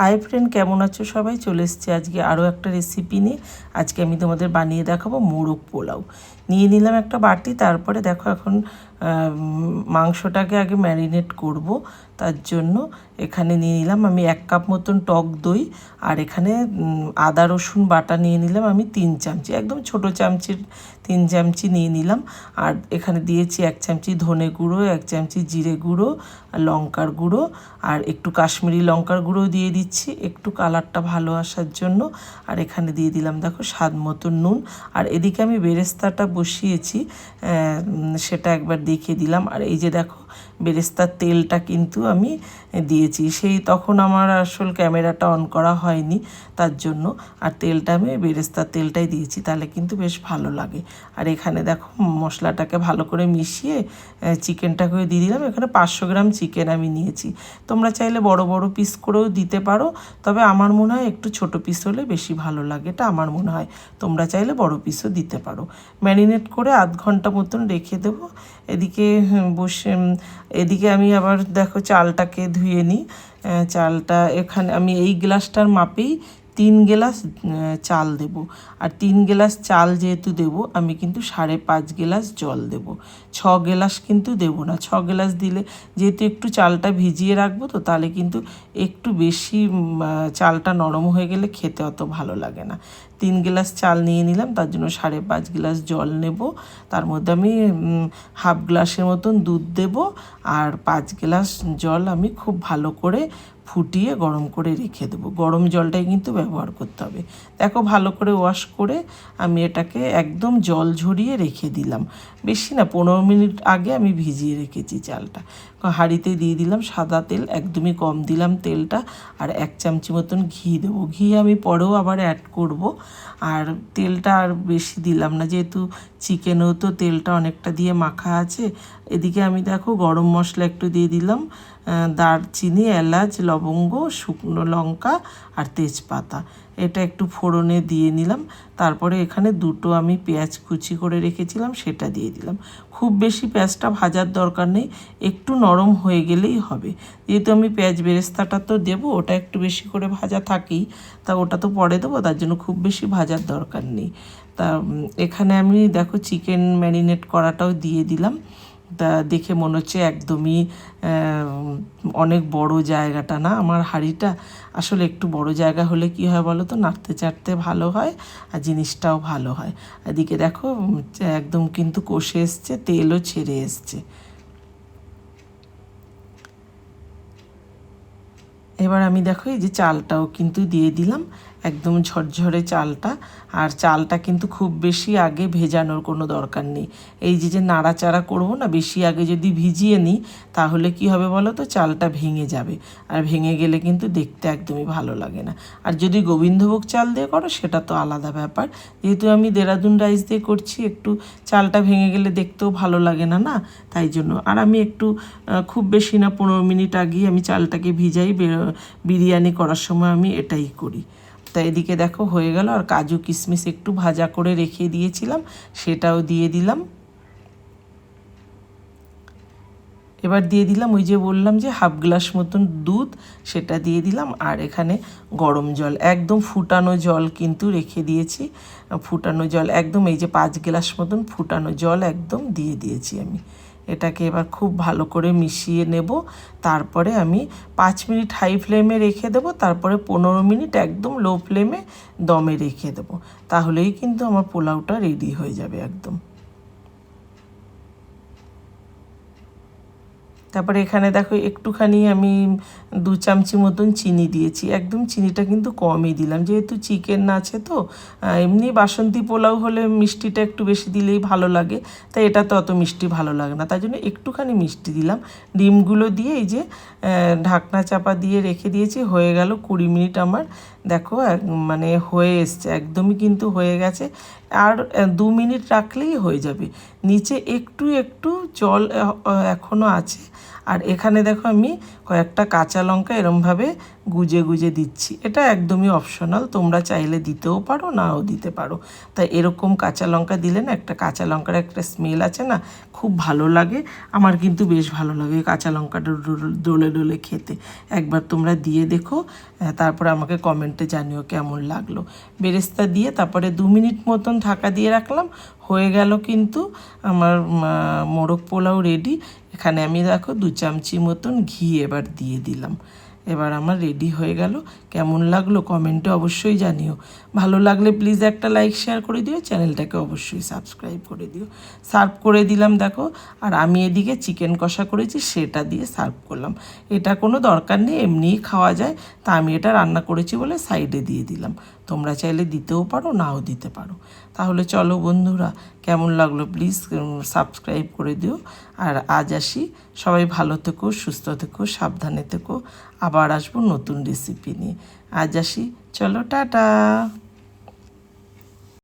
Hi friend কেমন আছো সবাই? চলে এসেছি আজকে আরও একটা রেসিপি নিয়ে। আজকে আমি তোমাদের বানিয়ে দেখাবো মোরগ পোলাও। নিয়ে নিলাম একটা বাটি, তারপরে দেখো এখন মাংসটাকে আগে ম্যারিনেট করব। তার জন্য এখানে নিয়ে নিলাম আমি এক কাপ মতন টক দই, আর এখানে আদা, রসুন বাটা নিয়ে নিলাম আমি তিন চামচি, একদম ছোট চামচির, তিন চামচি নিয়ে নিলাম। আর এখানে দিয়েছি এক চামচি ধনে গুঁড়ো, এক চামচি জিরে গুঁড়ো লঙ্কার গুঁড়ো, আর একটু কাশ্মীরি লঙ্কার গুঁড়ো দিয়ে দিচ্ছি, একটু কালারটা ভালো আসার জন্য। আর এখানে দিয়ে দিলাম দেখো স্বাদ মতন নুন। আর এদিকে আমি বেরেস্তাটা বসিয়েছি সেটা একবার দেখিয়ে দিলাম। আর এই যে দেখো বেরেস্তার তেলটা কিন্তু আমি দিয়েছি। সেই তখন আমার আসল ক্যামেরাটা অন করা হয়নি, তার জন্য। আর তেলটা আমি বেরেস্তার তেলটাই দিয়েছি, তাহলে কিন্তু বেশ ভালো লাগে। আর এখানে দেখো মশলাটাকে ভালো করে মিশিয়ে চিকেনটাকে দিয়ে দিলাম। এখানে পাঁচশো গ্রাম চিকেন আমি নিয়েছি। তোমরা চাইলে বড় বড় পিস করেও দিতে পারো, তবে আমার মনে হয় একটু ছোট পিস হলে বেশি ভালো লাগে, এটা আমার মনে হয়। তোমরা চাইলে বড় পিসও দিতে পারো। ম্যারিনেট করে আধ ঘণ্টা মতন রেখে দেবো। এদিকে বসে এদিকে আমি আবার দেখো চালটাকে ধুয়ে নিই। চালটা এখানে আমি এই গ্লাসটার মাপেই তিন গ্লাস চাল দেব। আর তিন গ্লাস চাল যেহেতু দেব, আমি কিন্তু সাড়ে পাঁচ গ্লাস জল দেব। ছ গ্লাস কিন্তু দেব না। ছ গ্লাস দিলে যেহেতু একটু চালটা ভিজিয়ে রাখব, তো তাহলে কিন্তু একটু বেশি চালটা নরম হয়ে গেলে খেতে অত ভালো লাগে না। তিন গ্লাস চাল নিয়ে নিলাম, তার জন্য সাড়ে পাঁচ গ্লাস জল নেব। তার মধ্যে আমি হাফ গ্লাসের মতন দুধ দেব। আর পাঁচ গ্লাস জল আমি খুব ভালো করে ফুটিয়ে গরম করে রেখে দেবো। গরম জলটাই কিন্তু ব্যবহার করতে হবে। দেখো ভালো করে ওয়াশ করে আমি এটাকে একদম জল ঝরিয়ে রেখে দিলাম। বেশি না, পনেরো মিনিট আগে আমি ভিজিয়ে রেখেছি চালটা। হাঁড়িতে দিয়ে দিলাম সাদা তেল, একদমই কম দিলাম তেলটা আর এক চামচি মতন ঘি দেবো। ঘি আমি পরেও আবার অ্যাড করব। আর তেলটা আর বেশি দিলাম না, যেহেতু চিকেনেও তো তেলটা অনেকটা দিয়ে মাখা আছে এদিকে আমি দেখো গরম মশলা একটু দিয়ে দিলাম দারচিনি, এলাচ, লবঙ্গ, শুকনো লঙ্কা আর তেজপাতা। এটা একটু ফোড়নে দিয়ে নিলাম, তারপরে এখানে দুটো আমি পেঁয়াজ কুচি করে রেখেছিলাম, সেটা দিয়ে দিলাম। খুব বেশি পেঁয়াজটা ভাজার দরকার নেই, একটু নরম হয়ে গেলেই হবে। যেহেতু আমি পেঁয়াজ বেরেস্তাটা তো দেবো, ওটা একটু বেশি করে ভাজা থাকেই, তা ওটা তো পরে দেবো, তার জন্য খুব বেশি ভাজার দরকার নেই। তা এখানে আমি দেখো চিকেন ম্যারিনেট করাটাও দিয়ে দিলাম। দেখে মনে হচ্ছে একদমই অনেক বড় জায়গাটা না আমার হাঁড়িটা। আসলে একটু বড় জায়গা হলে কি হয় বলো তো? নাড়তে চাড়তে ভালো হয় আর জিনিসটাও ভালো হয়। এদিকে দেখো একদম কিন্তু কষে এসছে, তেলও ছেড়ে এসছে। এবার আমি দেখো এই যে চালটাও কিন্তু দিয়ে দিলাম। একদম ঝরঝরে চালটা। আর চালটা কিন্তু খুব বেশি আগে ভেজানোর কোনো দরকার নেই। এই যে যে নাড়াচাড়া করব না, বেশি আগে যদি ভিজিয়ে নিই, তাহলে কি হবে বলো তো? চালটা ভেঙে যাবে। আর ভেঙে গেলে কিন্তু দেখতে একদমই ভালো লাগে না। আর যদি গোবিন্দভোগ চাল দিয়ে করো, সেটা তো আলাদা ব্যাপার। যেহেতু আমি দেরাদুন রাইস দিয়ে করছি, একটু চালটা ভেঙে গেলে দেখতেও ভালো লাগে না না? তাই জন্য। আর আমি একটু খুব বেশি না, পনেরো মিনিট আগেই আমি চালটাকে ভিজাই বিরিয়ানি করার সময় আমি এটাই করি। তা এদিকে দেখো হয়ে গেল, আর কাজু কিশমিশ একটু ভাজা করে রেখে দিয়েছিলাম, সেটাও দিয়ে দিলাম। এবার দিয়ে দিলাম ওই যে বললাম যে হাফ গ্লাস মতন দুধ, সেটা দিয়ে দিলাম, আর এখানে গরম জল, একদম ফুটানো জল কিন্তু রেখে দিয়েছি। ফুটানো জল, একদম এই যে পাঁচ গ্লাস মতন ফুটানো জল একদম দিয়ে দিয়েছি আমি। এটাকে এবার খুব ভালো করে মিশিয়ে নেব। তারপরে আমি পাঁচ মিনিট হাই ফ্লেমে রেখে দেব, তারপরে পনেরো মিনিট একদম লো ফ্লেমে দমে রেখে দেব। তাহলেই কিন্তু আমার পোলাওটা রেডি হয়ে যাবে একদম। তারপরে এখানে দেখো একটুখানি আমি দু চামচি মতন চিনি দিয়েছি। একদম চিনিটা কিন্তু কমই দিলাম। যেহেতু চিকেন আছে তো এমনি বাসন্তী পোলাও হলে মিষ্টিটা একটু বেশি দিলেই ভালো লাগে, তাই এটা তো অত মিষ্টি ভালো লাগে না। তাই জন্য একটুখানি মিষ্টি দিলাম। ডিমগুলো দিয়ে এই যে ঢাকনা চাপা দিয়ে রেখে দিয়েছি, হয়ে গেল কুড়ি মিনিট আমার দেখো মানে হয়ে এসছে, একদমই কিন্তু হয়ে গেছে। আর দু মিনিট রাখলেই হয়ে যাবে। নিচে একটু একটু জল এখনও আছে। আর এখানে দেখো আমি কয়েকটা কাঁচা লঙ্কা এরমভাবে গুজে গুজে দিচ্ছি। এটা একদমই অপশনাল তোমরা চাইলে দিতেও পারো, নাও দিতে পারো। তাই এরকম কাঁচা লঙ্কা দিলে না, একটা কাঁচা লঙ্কার একটা স্মেল আছে না, খুব ভালো লাগে। আমার কিন্তু বেশ ভালো লাগে কাঁচা লঙ্কাটা ডোলে ডোলে খেতে। একবার তোমরা দিয়ে দেখো তারপরে আমাকে কমেন্টে জানিও কেমন লাগল। বেরেস্তা দিয়ে তারপরে দু মিনিট মতন ঢাকা দিয়ে রাখলাম। হয়ে গেল কিন্তু আমার মোরগ পোলাও রেডি এখানে আমি দেখো দু চামচি মতন ঘি এবার দিয়ে দিলাম। এবার আমার রেডি হয়ে গেল। কেমন লাগল কমেন্টে অবশ্যই জানিও। ভালো লাগলে প্লিজ একটা লাইক শেয়ার করে দিও। চ্যানেলটাকে অবশ্যই সাবস্ক্রাইব করে দিও। সার্ভ করে দিলাম দেখো। আর আমি এদিকে চিকেন কষা করেছি, সেটা দিয়ে সার্ভ করলাম। এটা কোনো দরকার নেই, এমনিই খাওয়া যায়। তা আমি এটা রান্না করেছি বলে সাইডে দিয়ে দিলাম। তোমরা চাইলে দিতেও পারো, নাও দিতে পারো। তাহলে চলো বন্ধুরা, কেমন লাগল প্লিজ সাবস্ক্রাইব করে দিও। আর আজ আসি, সবাই ভালো থেকো, সুস্থ থেকো, সাবধানে থেকো। আবার আসব নতুন রেসিপি নিয়ে। আজ আসি, চলো টাটা!